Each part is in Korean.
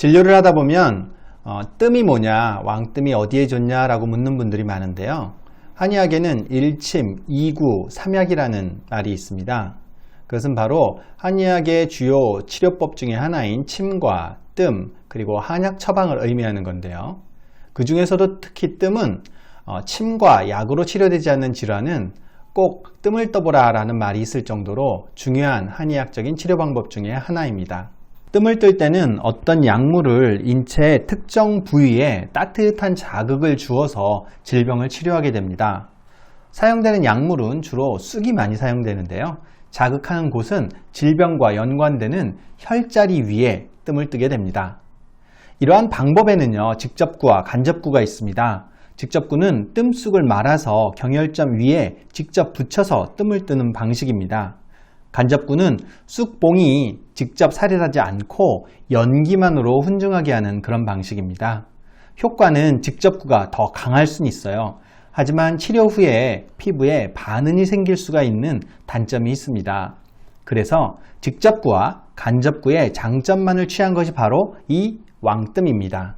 진료를 하다 보면 어, 뜸이 뭐냐, 왕뜸이 어디에 좋냐라고 묻는 분들이 많은데요. 한의학에는 1침, 2구, 3약이라는 말이 있습니다. 그것은 바로 한의학의 주요 치료법 중에 하나인 침과 뜸, 그리고 한약 처방을 의미하는 건데요. 그 중에서도 특히 뜸은 어, 침과 약으로 치료되지 않는 질환은 꼭 뜸을 떠보라 라는 말이 있을 정도로 중요한 한의학적인 치료 방법 중에 하나입니다. 뜸을 뜰 때는 어떤 약물을 인체의 특정 부위에 따뜻한 자극을 주어서 질병을 치료하게 됩니다. 사용되는 약물은 주로 쑥이 많이 사용되는데요. 자극하는 곳은 질병과 연관되는 혈자리 위에 뜸을 뜨게 됩니다. 이러한 방법에는요, 직접구와 간접구가 있습니다. 직접구는 뜸쑥을 말아서 경혈점 위에 직접 붙여서 뜸을 뜨는 방식입니다. 간접구는 쑥봉이 직접 살해하지 않고 연기만으로 훈증하게 하는 그런 방식입니다. 효과는 직접구가 더 강할 수는 있어요. 하지만 치료 후에 피부에 반응이 생길 수가 있는 단점이 있습니다. 그래서 직접구와 간접구의 장점만을 취한 것이 바로 이 왕뜸입니다.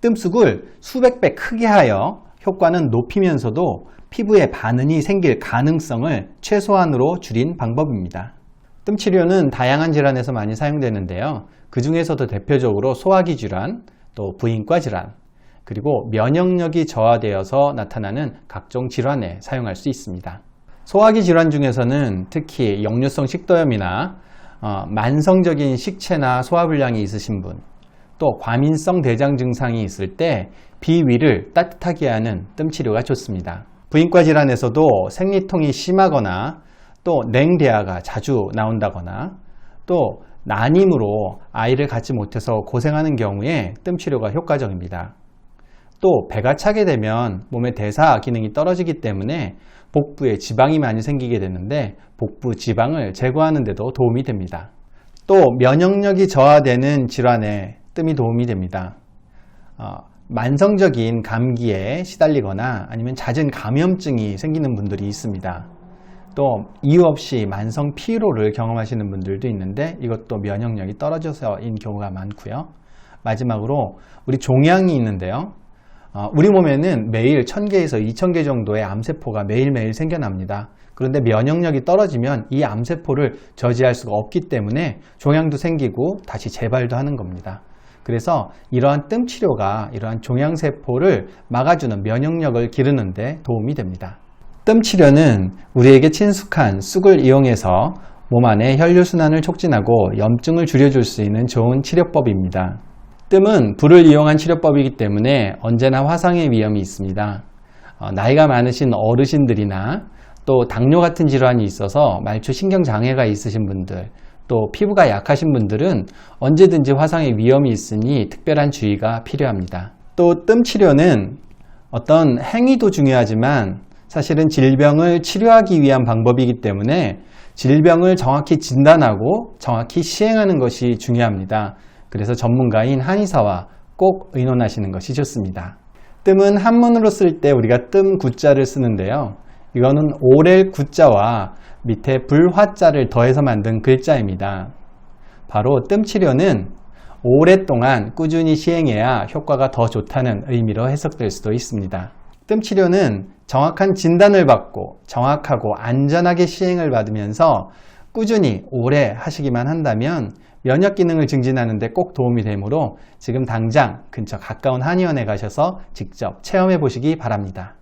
뜸쑥을 수백 배 크게 하여 효과는 높이면서도 피부에 반응이 생길 가능성을 최소한으로 줄인 방법입니다. 뜸 치료는 다양한 질환에서 많이 사용되는데요. 그 중에서도 대표적으로 소화기 질환, 또 부인과 질환, 그리고 면역력이 저하되어서 나타나는 각종 질환에 사용할 수 있습니다. 소화기 질환 중에서는 특히 역류성 식도염이나 어, 만성적인 식체나 소화불량이 있으신 분, 또 과민성 대장 증상이 있을 때 비위를 따뜻하게 하는 뜸 치료가 좋습니다. 부인과 질환에서도 생리통이 심하거나 또 냉대화가 자주 나온다거나 또 난임으로 아이를 갖지 못해서 고생하는 경우에 뜸 치료가 효과적입니다. 또 배가 차게 되면 몸의 대사 기능이 떨어지기 때문에 복부에 지방이 많이 생기게 되는데 복부 지방을 제거하는 데도 도움이 됩니다. 또 면역력이 저하되는 질환에 뜸이 도움이 됩니다. 어, 만성적인 감기에 시달리거나 아니면 잦은 감염증이 생기는 분들이 있습니다. 또 이유 없이 만성 피로를 경험하시는 분들도 있는데 이것도 면역력이 떨어져서인 경우가 많고요. 마지막으로 우리 종양이 있는데요. 어, 우리 몸에는 매일 1000개에서 2000개 정도의 암세포가 매일매일 생겨납니다. 그런데 면역력이 떨어지면 이 암세포를 저지할 수가 없기 때문에 종양도 생기고 다시 재발도 하는 겁니다. 그래서 이러한 뜸 치료가 이러한 종양세포를 막아주는 면역력을 기르는데 도움이 됩니다. 뜸 치료는 우리에게 친숙한 쑥을 이용해서 몸 안의 혈류순환을 촉진하고 염증을 줄여줄 수 있는 좋은 치료법입니다. 뜸은 불을 이용한 치료법이기 때문에 언제나 화상의 위험이 있습니다. 어, 나이가 많으신 어르신들이나 또 당뇨 같은 질환이 있어서 말초 신경장애가 있으신 분들 또 피부가 약하신 분들은 언제든지 화상의 위험이 있으니 특별한 주의가 필요합니다. 또 뜸 치료는 어떤 행위도 중요하지만 사실은 질병을 치료하기 위한 방법이기 때문에 질병을 정확히 진단하고 정확히 시행하는 것이 중요합니다. 그래서 전문가인 한의사와 꼭 의논하시는 것이 좋습니다. 뜸은 한문으로 쓸 때 우리가 뜸 구자를 쓰는데요. 이거는 오렐 구자와 밑에 불화자를 더해서 만든 글자입니다. 바로 뜸 치료는 오랫동안 꾸준히 시행해야 효과가 더 좋다는 의미로 해석될 수도 있습니다. 뜸 치료는 정확한 진단을 받고 정확하고 안전하게 시행을 받으면서 꾸준히 오래 하시기만 한다면 면역 기능을 증진하는 데 꼭 도움이 되므로 지금 당장 근처 가까운 한의원에 가셔서 직접 체험해 보시기 바랍니다.